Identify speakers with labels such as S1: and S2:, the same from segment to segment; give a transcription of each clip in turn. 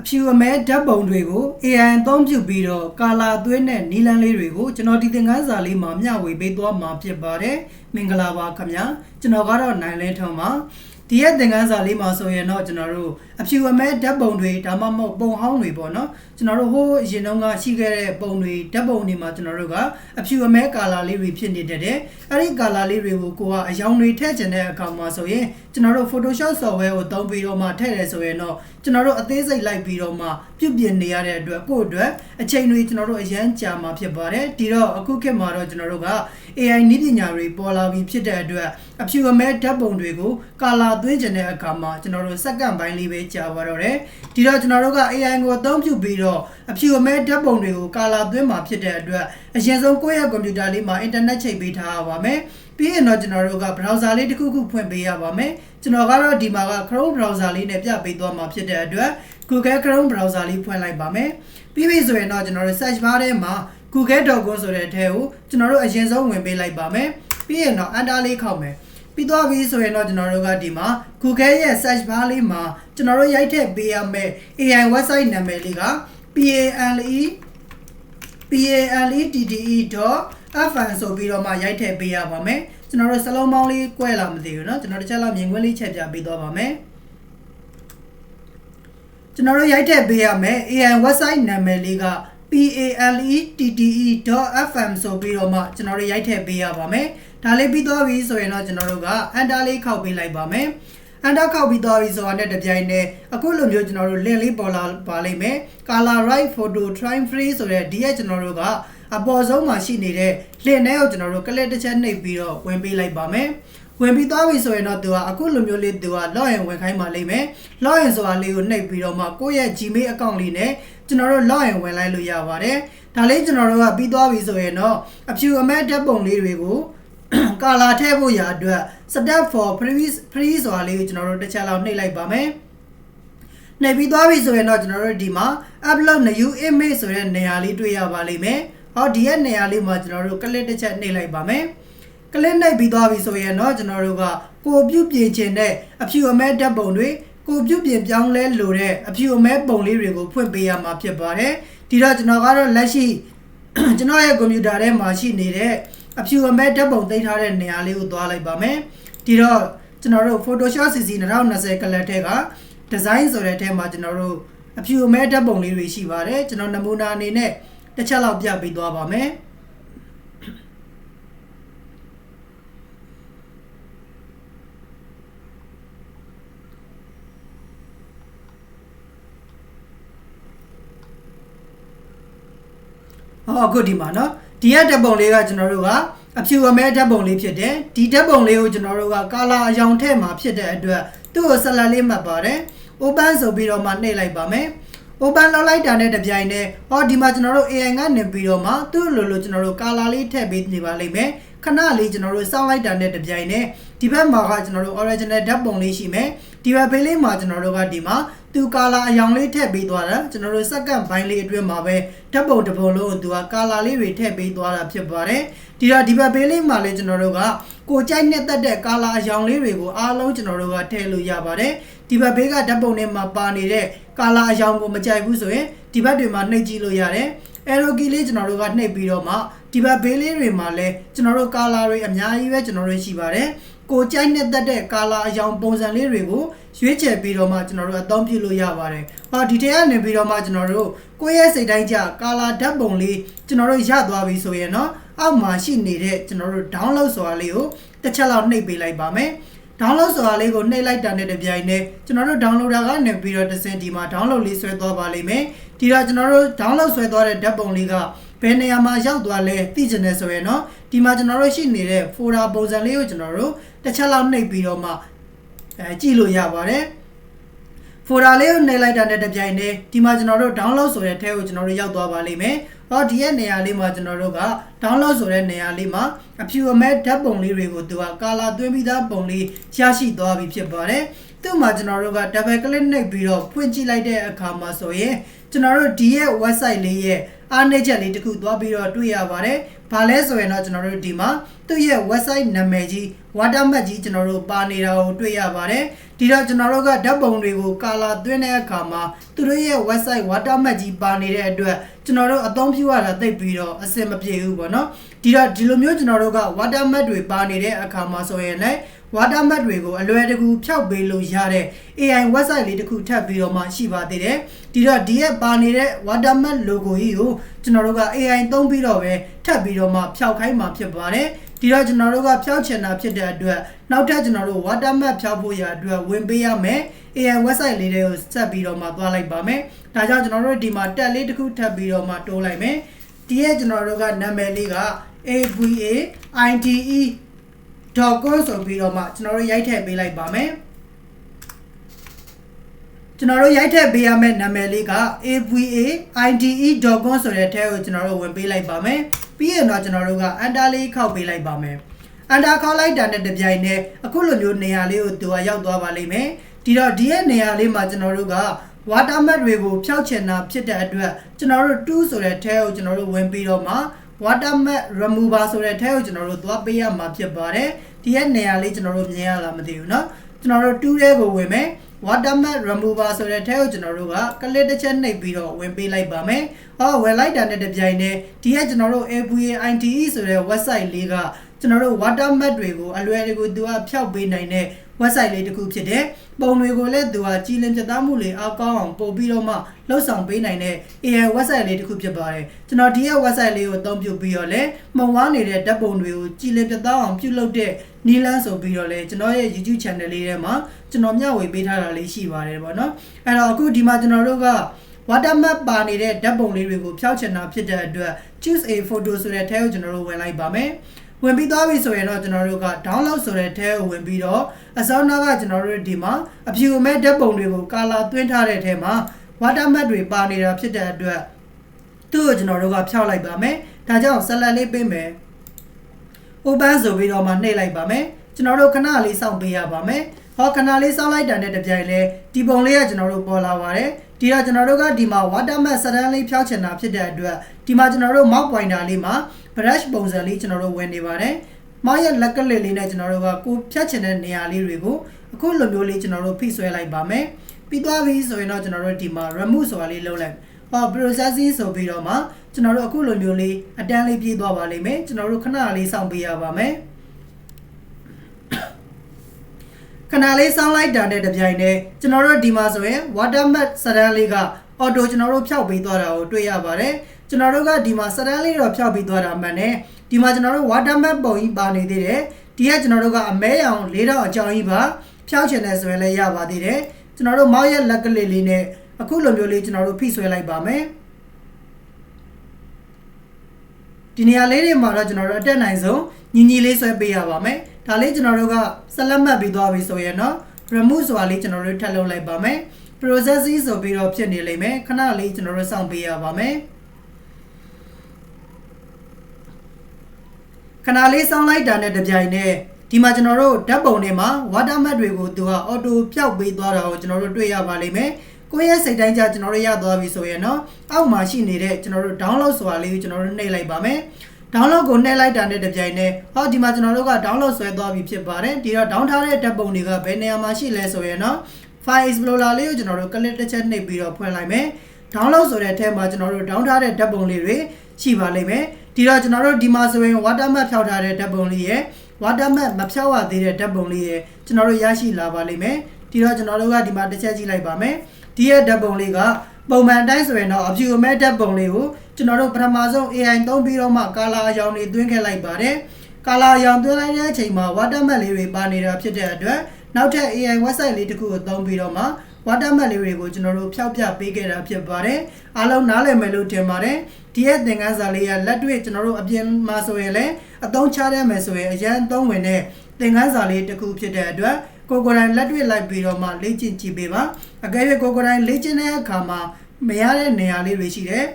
S1: အဖြူအမဲဓာတ်ပုံတွေကို AI အသုံးပြုပြီးတော့ကာလာသွင်းတဲ့နီလန်းလေးတွေကိုကျွန်တော်ဒီသင်ခန်းစာလေးမှာမျှဝေပေးသွားမှာဖြစ်ပါတယ်မင်္ဂလာပါခင်ဗျာကျွန်တော်ကတော့နိုင်လဲထုံးပါဒီရဲ့သင်ခန်းစာလေးမှာဆိုရင်တော့ကျွန်တော်တို့ အဖြူအမဲဓာတ်ပုံတွေဒါမှမဟုတ်ပုံဟောင်းတွေပေါ့နော်ကျွန်တော်တို့ဟိုးအရင်တုန်းကရှိခဲ့တဲ့ပုံတွေဓာတ်ပုံတွေမှာကျွန်တော်တို့ကအဖြူအမဲကာလာလေးတွေဖြစ်နေတတ်တယ်အဲ့ဒီကာလာလေးတွေကိုကိုကအယောင်တွေထည့်ချင်တဲ့အခါမှာဆိုရင်ကျွန်တော်တို့ Photoshop software ကိုသုံးပြီးတော့မှထည့်တယ်ဆိုရင်တော့ကျွန်တော်တို့အသေးစိတ်လိုက်ပြီးတော့မှပြုပြင်နေရတဲ့အတွက်ကိုယ့်အတွက်အချိန်တွေကျွန်တော်တို့အရန်ကြာမှာဖြစ်ပါတယ်ဒီတော့အခုခေတ်မှာတော့ကျွန်တော်တို့က AI နည်းပညာတွေပေါ်လာပြီးဖြစ်တဲ့အတွက်အဖြူအမဲဓာတ်ပုံတွေကိုကာလာသွင်းကျင်တဲ့အခါမှာကျွန်တော်တို့စက္ကန့်ပိုင်းလေးပဲကြာပါတော့တယ်ဒီတော့ကျွန်တော်တို့က AI ကိုအသုံးပြုပြီးတော့အဖြူအမဲဓာတ်ပုံတွေကိုကာလာသွင်းမှာဖြစ်တဲ့အတွက်အရင်ဆုံးကိုယ့်ရဲ့ကွန်ပျူတာလေးမှာအင်တာနက်ချိန်ပေးထားရပါမယ်ပြီးရင်တော့ကျွန်တော်တို့က browser လေးတစ်ခုခုဖွင့်ပေးရပါမယ်ကျွန်တော်ကတော့ဒီမှာက Chrome browser လေးနဲ့ပြပေးသွားမှာဖြစ်တဲ့အတွက် Google Chrome browser လေးဖွင့်လိုက်ပါမယ်ပြီးပြီဆိုရင်တော့ကျွန်တော်တို့ search bar ထဲမှာ google.com ဆိုတဲ့အထဲကိုကျွန်တော်တို့အရင်ဆုံးဝင်ပေးလိုက်ပါမယ်ပြီးရင်တော့ enter လေးခောက်မယ် ပြီးသွားပြီဆိုရင်တော့ကျွန်တော်တို့ကဒီမှာ Google ရဲ့ search bar လေးမှာကျွန်တော်တို့ရိုက်ထည့်ပေးရမယ့် AI website နာမည်လေးက PALE PALETTE.fn ဆိုပြီးတော့မှရိုက်ထည့်ပေးရပါမယ်ကျွန်တော်တို့စလုံးပေါင်းလေး꿰လာမသိဘူးเนาะကျွန်တော်တစ်ချက်လောက်မြင်ကွင်းလေးချက်ပြပေးသွားပါမယ်ကျွန်တော်တို့ရိုက်ထည့်ပေးရမယ် AI website နာမည်လေးက PALETTE.fm ဆိုပြီးတော့မှကျွန်တော်တို့ရိုက်ထည့်ပေးရပါမယ် ဒါလေးပြီးသွားပြီဆိုရင်တော့ကျွန်တော်တို့က enter လေးခောက်ပေးလိုက်ပါမယ်အန်တာခောက်ပြီးသွားပြီဆိုတာနဲ့တပြိုင်နက်အခုလိုမျိုးကျွန်တော်တို့ link လေးပေါ်လာပါလိမ့်မယ် color right photo try free ဆိုတဲ့ဒီရဲ့ကျွန်တော်တို့ကအပေါ်ဆုံးမှာရှိနေတဲ့ link နဲ့ကိုကျွန်တော်တို့ click တစ်ချက်နှိပ်ပြီးတော့ဝင်ပေးလိုက်ပါမယ်ဝင်ပြီးသွားပြီဆိုရင်တော့သူကအခုလိုမျိုးလေးသူက login ဝင်ခိုင်းပါလိမ့်မယ် login ဆိုတာလေးကိုနှိပ်ပြီးတော့မှကိုယ့်ရဲ့ Gmail account လေးနဲ့ကျွန်တော်တို့ login ဝင်လိုက်လို့ရပါတယ်ဒါလေးကျွန်တော်တို့ကပြီးသွားပြီဆိုရင်တော့အဖြူအမဲဓာတ်ပုံလေးတွေကို ကာလာထည့်ဖို့ရာအတွက် step for free free ဆိုတာလေးကိုကျွန်တော်တို့တစ်ချက်လောက်နှိပ်လိုက်ပါမယ်နှိပ်ပြီးသွားပြီဆိုရင်တော့ကျွန်တော်တို့ဒီမှာ upload new image ဆိုတဲ့နေရာလေးတွေ့ရပါလိမ့်မယ်ဟောဒီရဲ့နေရာလေးမှာကျွန်တော်တို့ click တစ်ချက်နှိပ်လိုက်ပါမယ် click နှိပ်ပြီးသွားပြီဆိုရင်တော့ကျွန်တော်တို့ကကိုပြုတ်ပြင်ခြင်းတဲ့အဖြူအမဲဓာတ်ပုံတွေကိုပြုတ်ပြင်ပြောင်းလဲလိုတဲ့အဖြူအမဲပုံလေးတွေကိုဖွင့်ပေးရမှာဖြစ်ပါတယ်ဒီတော့ကျွန်တော်ကတော့လက်ရှိကျွန်တော်ရဲ့ကွန်ပျူတာထဲမှာရှိနေတဲ့ အဖြူအမဲဓာတ်ပုံသိမ်းထားတဲ့နေရာလေးကိုသွားလိုက်ပါမယ်ဒီတော့ကျွန်တော်တို့ Photoshop CC 2020 color ထဲက design ဆိုတဲ့ထဲမှာကျွန်တော်တို့အဖြူအမဲဓာတ်ပုံလေးတွေရှိပါတယ်ကျွန်တော်နမူနာအနေနဲ့တစ်ချက်လောက်ပြပေးသွားပါမယ်ဟောအခုဒီမှာเนาะ ဒီရဓာတ်ပုံလေးကကျွန်တော်တို့ကအဖြူအမဲဓာတ်ပုံလေးဖြစ်တယ်ဒီဓာတ်ပုံလေးကိုကျွန်တော်တို့ကကာလာအယောင်ထဲမှာဖြစ်တဲ့အတွက်သူ့ကိုဆက်လက်လေးမှတ်ပါတယ် open ဆိုပြီးတော့မှနှိပ်လိုက်ပါမယ် open လောက်လိုက်တာနဲ့တပြိုင်တည်းဟောဒီမှာကျွန်တော်တို့ AI ကနေပြီးတော့မှသူ့လိုလိုကျွန်တော်တို့ကာလာလေးထည့်ပေးနေပါလိမ့်မယ်ခဏလေးကျွန်တော်တို့စောင်းလိုက်တာနဲ့တပြိုင်တည်းဒီဘက်မှာကကျွန်တော်တို့ original ဓာတ်ပုံလေးရှိမယ် ဒီဘက်ဘေးလေးမှာကျွန်တော်တို့ကဒီမှာသူကာလာအယောင်လေးထည့်ပေးသွားတာကျွန်တော်တို့စက္ကန့်ပိုင်းလေးအတွင်းမှာပဲဓာတ်ပုံတစ်ပုံလုံးကိုသူကကာလာလေးတွေထည့်ပေးသွားတာဖြစ်ပါတယ်ဒီတော့ဒီဘက်ဘေးလေးမှာလည်းကျွန်တော်တို့ကကိုကြိုက်နဲ့တက်တဲ့ကာလာအယောင်လေးတွေကိုအားလုံးကျွန်တော်တို့ကထည့်လို့ရပါတယ်ဒီဘက်ဘေးကဓာတ်ပုံထဲမှာပါနေတဲ့ကာလာအယောင်ကိုမကြိုက်ဘူးဆိုရင်ဒီဘက်တွေမှာနှိပ်ကြည့်လို့ရတယ်အဲရိုကီလေးကျွန်တော်တို့ကနှိပ်ပြီးတော့မှဒီဘက်ဘေးလေးတွေမှာလည်းကျွန်တော်တို့ကာလာတွေအများကြီးပဲကျွန်တော်တို့ရှိပါတယ် ကိုကြိုက်နဲ့တက်တဲ့ကာလာအယောင်ပုံစံလေးတွေကိုရွေးချယ်ပြီးတော့မှကျွန်တော်တို့အသုံးပြုလို့ရပါတယ်။ဟောဒီထဲကနေပြီးတော့မှကျွန်တော်တို့ကိုယ့်ရဲ့စိတ်တိုင်းကြကာလာဓာတ်ပုံလေးကျွန်တော်တို့ရသွားပြီဆိုရင်တော့အောက်မှာရှိနေတဲ့ကျွန်တော်တို့ download ဆိုတာလေးကိုတစ်ချက်လောက်နှိပ်ပေးလိုက်ပါမယ်။ download ဆိုတာလေးကိုနှိပ်လိုက်တာနဲ့တပြိုင်တည်းကျွန်တော်တို့ downloader ကနေပြီးတော့တစ်စင်ဒီမှာ download လေးဆွဲသွားပါလိမ့်မယ်။ဒီတော့ကျွန်တော်တို့ download ဆွဲသွားတဲ့ဓာတ်ပုံလေးက ဘယ်နေရာမှာရောက်သွားလဲသိချင်တယ်ဆိုရင်တော့ဒီမှာကျွန်တော်တို့ရှိနေတဲ့ folder ပုံစံလေးကိုကျွန်တော်တို့တစ်ချက်လောက်နှိပ်ပြီးတော့မှအဲကြည့်လို့ရပါတယ်။ folder လေးကိုနှိပ်လိုက်တာနဲ့တပြိုင်တည်းဒီမှာကျွန်တော်တို့ download ဆိုတဲ့ထဲကိုကျွန်တော်တို့ရောက်သွားပါလိမ့်မယ်။ဟောဒီရဲ့နေရာလေးမှာကျွန်တော်တို့က download ဆိုတဲ့နေရာလေးမှာအဖြူအမဲဓာတ်ပုံလေးတွေကိုသူက color သွင်းပြီးသားပုံလေးရရှိသွားပြီဖြစ်ပါတယ်။ သူ့မှာကျွန်တော်တို့က double click နှိပ်ပြီးတော့ဖွင့်ကြည့်လိုက်တဲ့အခါမှာဆိုရင်ကျွန်တော်တို့ဒီရဲ့ website လေးရဲ့အားနည်းချက်လေးတစ်ခုသွားပြီးတော့တွေ့ရပါတယ်ဘာလဲဆိုရင်တော့ကျွန်တော်တို့ဒီမှာသူ့ရဲ့ website နာမည်ကြီး watermark ကြီးကျွန်တော်တို့ပါနေတာကိုတွေ့ရပါတယ်ဒီတော့ကျွန်တော်တို့ကဓာတ်ပုံတွေကိုကာလာသွင်းတဲ့အခါမှာသူတို့ရဲ့ website watermark ကြီးပါနေတဲ့အတွက်ကျွန်တော်တို့အသုံးပြုရတာသိပ်ပြီးတော့အဆင်မပြေဘူးပေါ့နော်ဒီတော့ဒီလိုမျိုးကျွန်တော်တို့က watermark တွေပါနေတဲ့အခါမှာဆိုရင်လည်း watermark တွေကိုအလွယ်တကူဖျောက်ပေးလို့ရတဲ့ AI website လေးတစ်ခုထပ်ပြီးတော့မှရှိပါသေးတယ်ဒီတော့ဒီရဲ့ပါနေတဲ့ watermark logo ကြီးကိုကျွန်တော်တို့က AI သုံးပြီးတော့ပဲထပ်ပြီးတော့မှဖျောက်ခိုင်းမှာဖြစ်ပါတယ်ဒီတော့ကျွန်တော်တို့ကဖျောက်ချင်တာဖြစ်တဲ့အတွက်နောက်ထပ်ကျွန်တော်တို့ watermark ဖျောက်ဖို့ရအတွက်ဝင်ပေးရမယ် AI website လေးတွေကိုဆက်ပြီးတော့မှသွားလိုက်ပါမယ်ဒါကြောင့်ကျွန်တော်တို့ဒီမှာတက်လေးတစ်ခုထပ်ပြီးတော့မှတိုးလိုက်မယ်ဒီရဲ့ကျွန်တော်တို့ကနာမည်လေးက AVA IDE .com ဆိုပြီးတော့မှကျွန်တော်တို့ရိုက်ထည့်ပေးလိုက်ပါမယ်ကျွန်တော်တို့ရိုက်ထည့်ပေးရမယ့်နာမည်လေးက ava.ide.com ဆိုတဲ့ထဲကိုကျွန်တော်တို့ဝင်ပေးလိုက်ပါမယ်ပြီးရင်တော့ကျွန်တော်တို့ကအန်တာလေးခောက်ပေးလိုက်ပါမယ်အန်တာခောက်လိုက်တာနဲ့တပြိုင်နက်အခုလိုမျိုးနေရာလေးကိုသူကရောက်သွားပါလိမ့်မယ်ဒီတော့ဒီရဲ့နေရာလေးမှာကျွန်တော်တို့က watermark တွေကိုဖျောက်ချင်တာဖြစ်တဲ့အတွက်ကျွန်တော်တို့2ဆိုတဲ့ထဲကိုကျွန်တော်တို့ဝင်ပြီးတော့မှ watermark remover ဆိုတဲ့ထဲကိုကျွန်တော်တို့သွားပေးရမှာဖြစ်ပါတယ် ဒီရဲ့နေရာလေးကျွန်တော်တို့မြင်ရလားမသိဘူးเนาะကျွန်တော်တို့2ထဲကိုဝင်မယ် watermark remover ဆိုတဲ့ထဲကိုကျွန်တော်တို့ကကလစ်တစ်ချက်နှိပ်ပြီးတော့ဝင်ပေးလိုက်ပါမယ်ဟောဝင်လိုက်တာနဲ့တပြိုင်တည်းဒီရဲ့ကျွန်တော်တို့ AVA ITE ဆိုတဲ့ website လေးကကျွန်တော်တို့ watermark တွေကိုအလွယ်တကူသူကဖျောက်ပေးနိုင်တဲ့ website လေးတစ်ခုဖြစ်တယ်။ပုံတွေကိုလည်းသူကကြည်လင်ပြသမှုလေးအောက်ကောင်းအောင်ပို့ပြီးတော့မှလှုပ်ဆောင်ပေးနိုင်တဲ့ AI website လေးတစ်ခုဖြစ်ပါတယ်။ကျွန်တော်ဒီရဲ့ website လေးကိုအသုံးပြုပြီးတော့လည်းမဝါနေတဲ့ဓာတ်ပုံတွေကိုကြည်လင်ပြသအောင်ပြုလုပ်တဲ့နီလန်းဆိုပြီးတော့လည်းကျွန်တော်ရဲ့ YouTube channel လေးထဲမှာကျွန်တော်မျှဝေပေးထားတာလေးရှိပါတယ်ပေါ့နော်။အဲ့တော့အခုဒီမှာကျွန်တော်တို့က watermark ပါနေတဲ့ဓာတ်ပုံလေးတွေကိုဖျောက်ချင်တာဖြစ်တဲ့အတွက် choose a photo ဆိုတဲ့ထဲကိုကျွန်တော်တို့ဝင်လိုက်ပါမယ်။ ဝင်ပြီးသွားပြီဆိုရင်တော့ကျွန်တော်တို့က download ဆိုတဲ့ထဲကိုဝင်ပြီးတော့အစောနောက်ကကျွန်တော်တို့ဒီမှာအဖြူအမဲဓာတ်ပုံတွေကိုကာလာသွင်းထားတဲ့ထဲမှာ watermark တွေပါနေတာဖြစ်တဲ့အတွက်သူ့ကိုကျွန်တော်တို့ကဖျောက်လိုက်ပါမယ်ဒါကြောင့်ဆက်လက်လေးပေးမယ် open ဆိုပြီးတော့မှနှိပ်လိုက်ပါမယ်ကျွန်တော်တို့ခဏလေးစောင့်ပေးရပါမယ်ဟောခဏလေးစောင့်လိုက်တာနဲ့တပြိုင်လဲဒီပုံလေးကကျွန်တော်တို့ပေါ်လာပါတယ်ဒီတော့ကျွန်တော်တို့ကဒီမှာ watermark စတန်းလေးဖျောက်ချင်တာဖြစ်တဲ့အတွက်ဒီမှာကျွန်တော်တို့ mouse pointer လေးမှာ brush ပုံစံလေးကျွန်တော်တို့ဝင်နေပါတယ်။မောင်ရဲ့လက်ကလေးလေးနဲ့ကျွန်တော်တို့ကကိုဖြတ်ချင်တဲ့နေရာလေးတွေကိုအခုလိုမျိုးလေးကျွန်တော်တို့ဖိဆွဲလိုက်ပါမယ်။ပြီးသွားပြီဆိုရင်တော့ကျွန်တော်တို့ဒီမှာ remove ဆိုတာလေးလုပ်လိုက်။ဟော processing ဆိုပြီးတော့မှကျွန်တော်တို့အခုလိုမျိုးလေးအတန်းလေးပြေးသွားပါလိမ့်မယ်။ကျွန်တော်တို့ခဏလေးစောင့်ပေးရပါမယ်။ခဏလေးစောင်းလိုက်တာနဲ့တပြိုင်တည်းကျွန်တော်တို့ဒီမှာဆိုရင် watermark စတန်းလေးက auto ကျွန်တော်တို့ဖျောက်ပေးသွားတာကိုတွေ့ရပါတယ် ကျွန်တော်တို့ကဒီမှာစတန်းလေးတော့ဖျောက်ပေးသွားတာမှန်တယ်ဒီမှာကျွန်တော်တို့ watermark ပုံကြီးပါနေသေးတယ်ဒီကကျွန်တော်တို့ကအမဲရောင်၄တော့အကြောင်းကြီးပါဖျောက်ချင်တယ်ဆိုရင်လည်းရပါသေးတယ်ကျွန်တော်တို့မောက်ရဲ့လက်ကလေးလေးနဲ့အခုလိုမျိုးလေးကျွန်တော်တို့ဖိဆွဲလိုက်ပါမယ်ဒီနေရာလေးတွေမှာတော့ကျွန်တော်တို့အတက်နိုင်ဆုံးညီညီလေးဆွဲပေးရပါမယ်ဒါလေးကျွန်တော်တို့ကဆက်လက်မှတ်ပြီးသွားပြီဆိုရင်တော့ remove ဆိုတာလေးကျွန်တော်တို့ထပ်လုပ်လိုက်ပါမယ် processing ဆိုပြီးတော့ဖြစ်နေလိမ့်မယ်ခဏလေးကျွန်တော်တို့စောင့်ပေးရပါမယ် ခဏလေးစောင့်လိုက်တာနဲ့တပြိုင်နက်ဒီမှာကျွန်တော်တို့ဓာတ်ပုံတွေမှာ watermark တွေကိုသူက auto ပျောက်ပေးသွားတာကိုကျွန်တော်တို့တွေ့ရပါလိမ့်မယ်ကိုယ့်ရဲ့စိတ်တိုင်းကြကျွန်တော်တို့ရသွားပြီဆိုရင်တော့အောက်မှာရှိနေတဲ့ကျွန်တော်တို့ download ဆိုတာလေးကိုကျွန်တော်တို့နှိပ်လိုက်ပါမယ် download ကိုနှိပ်လိုက်တာနဲ့တပြိုင်နက်ဟောဒီမှာကျွန်တော်တို့က download ဆွဲသွားပြီဖြစ်ပါတယ်ဒီတော့ down ထားတဲ့ဓာတ်ပုံတွေကဘယ်နေရာမှာရှိလဲဆိုရင်တော့ file explorer လေးကိုကျွန်တော်တို့ click တစ်ချက်နှိပ်ပြီးတော့ဖွင့်လိုက်မယ် download ဆိုတဲ့အထက်မှာကျွန်တော်တို့ down ထားတဲ့ဓာတ်ပုံလေးတွေရှိပါလိမ့်မယ် ဒီတော့ကျွန်တော်တို့ဒီမှာဆိုရင် watermark ဖြောက်ထားတဲ့ဓာတ်ပုံလေးရယ် watermark မဖြောက်ရသေးတဲ့ဓာတ်ပုံလေးရယ်ကျွန်တော်တို့ရရှိလာပါလိမ့်မယ်ဒီတော့ကျွန်တော်တို့ကဒီမှာတစ်ချက်ကြည့်လိုက်ပါမယ်ဒီရဲ့ဓာတ်ပုံလေးကပုံမှန်တိုင်းဆိုရင်တော့အဖြူအမဲဓာတ်ပုံလေးကိုကျွန်တော်တို့ပထမဆုံး AI သုံးပြီးတော့မှကာလာအရောင်တွေသွင်းခဲ့လိုက်ပါတယ်ကာလာအရောင်သွင်းလိုက်တဲ့အချိန်မှာ watermark လေးတွေပါနေတာဖြစ်တဲ့အတွက် နောက်ထပ် AI website လေးတစ်ခုကိုသုံးပြီးတော့မှ watermark လေးတွေကိုကျွန်တော်တို့ဖျောက်ပြပေးခဲ့တာဖြစ်ပါတယ်အားလုံးနားလည်မယ်လို့ထင်ပါတယ်ဒီရဲ့သင်ခန်းစာလေးကလက်တွေ့ကျွန်တော်တို့အပြင်မှာဆိုရင်လည်းအသုံးချရမယ်ဆိုရင်အရန်သုံးဝင်တဲ့သင်ခန်းစာလေးတစ်ခုဖြစ်တဲ့အတွက်ကိုကိုယ်တိုင်လက်တွေ့လိုက်ပြီးတော့မှလေ့ကျင့်ကြည့်ပေးပါအကယ်၍ကိုကိုယ်တိုင်လေ့ကျင့်တဲ့အခါမှာမရတဲ့နေရာလေးတွေရှိတယ်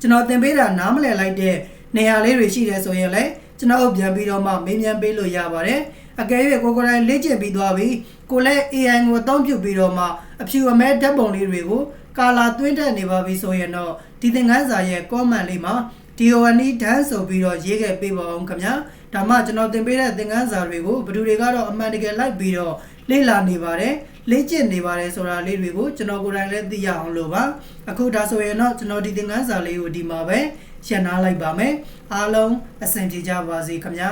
S1: ကျွန်တော်သင်ပေးတာနားမလည်လိုက်တဲ့နေရာလေးတွေရှိတယ်ဆိုရင်လည်းကျွန်တော်ပြန်ပြီးတော့မှမေးမြန်းပေးလို့ရပါတယ် အကယ်၍ကိုကိုယ်တိုင်လေ့ကျင့်ပြီးသွားပြီကိုလည်း AI ကိုအသုံးပြုပြီးတော့မှအဖြူအမဲဓာတ်ပုံလေးတွေကိုကာလာသွင်းတက်နေပါပြီဆိုရင်တော့ဒီသင်ခန်းစာရဲ့ comment လေးမှာ DONE ဒန်းဆိုပြီးတော့ရေးခဲ့ပေးပါအောင်ခင်ဗျာဒါမှကျွန်တော်သင်ပေးတဲ့သင်ခန်းစာတွေကိုဘယ်သူတွေကတော့အမှန်တကယ်လိုက်ပြီးတော့လေ့လာနေပါတယ်လေ့ကျင့်နေပါတယ်ဆိုတာလေးတွေကိုကျွန်တော်ကိုယ်တိုင်လည်းသိရအောင်လို့ပါအခုဒါဆိုရင်တော့ကျွန်တော်ဒီသင်ခန်းစာလေးကိုဒီမှာပဲရှင်းနာလိုက်ပါမယ်အားလုံးအဆင်ပြေကြပါစေခင်ဗျာ